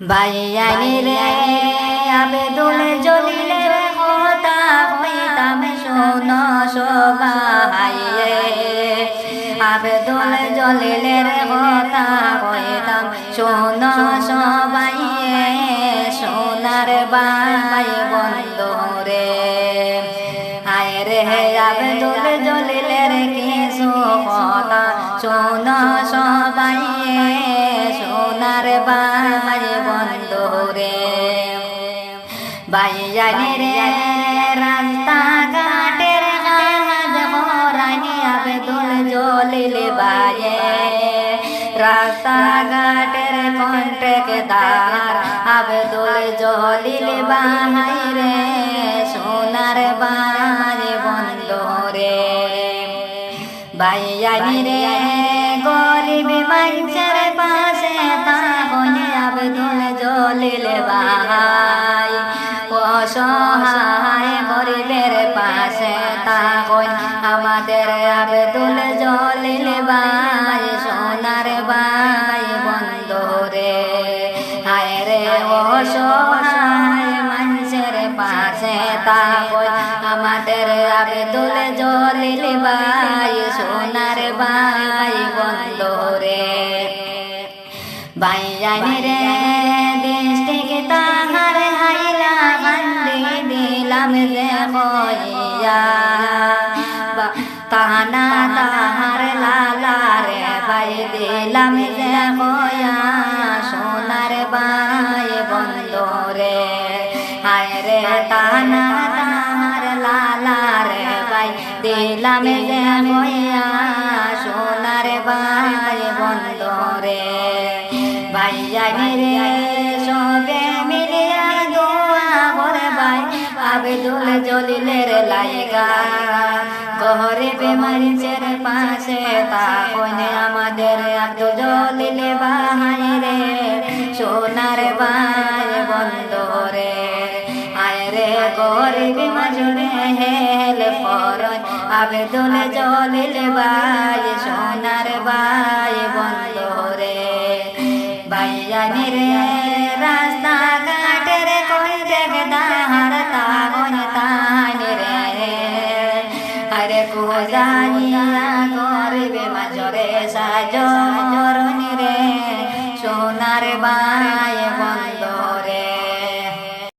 বাইয়ানি রে আবেদুল জলিলের কথা হইতাম শোন সবাইয়ে আবেদুল জলিলের কথা হইতাম শোন সবাইয়ে সোনার বাই বন্ধু রে। আয় রে আবেদুল জলিলের কিছু কথা, শোন সবাইয়ে বন্ধু রে রাস্তা ঘাটের জলিল বায়ে রাস্তা কন্টেক দার আবেদুল জলিল বাহাই সোনার বাজে বন্ধ রে বাইয়ানি রে গরিব মানুষের জলিল বাহাই অসহায় গরিবের পাশে থাকুন আমাদের আবেদুল জলিল বাই সোনার বাই বন্ধ রে। হায় রে, অসহায় মানুষের পাশে থাকুন আমাদের আবেদুল জলিল বাই সোনার বাই বন্ধ রে। বাইয়ানি রে দৃষ্টিকে দিলাম যে তাহার লালা রে ভাই দিলাম যে হইয়া সোনার বাই বন্ধ রে হায় রে তাহানা তাহার লালা রে ভাই দিলাম যে হইয়া সোনার বাই বন্ধ রে ভাইয়ানি রে লাইগা গহরে বেমারিচের পাশে তখন আমাদের আব্দুল জলিল ভাই রে, সোনার ভাই বন্ধ রে। আয় রে গরিব মাজুরে হেল ফরন, আবেদুল জলিল ভাই সোনার ভাই বন্ধ রে। বাইয়ানি রে আরে কোজানিয়া করবে মাজরে সাজ মরণি রে সোনার বান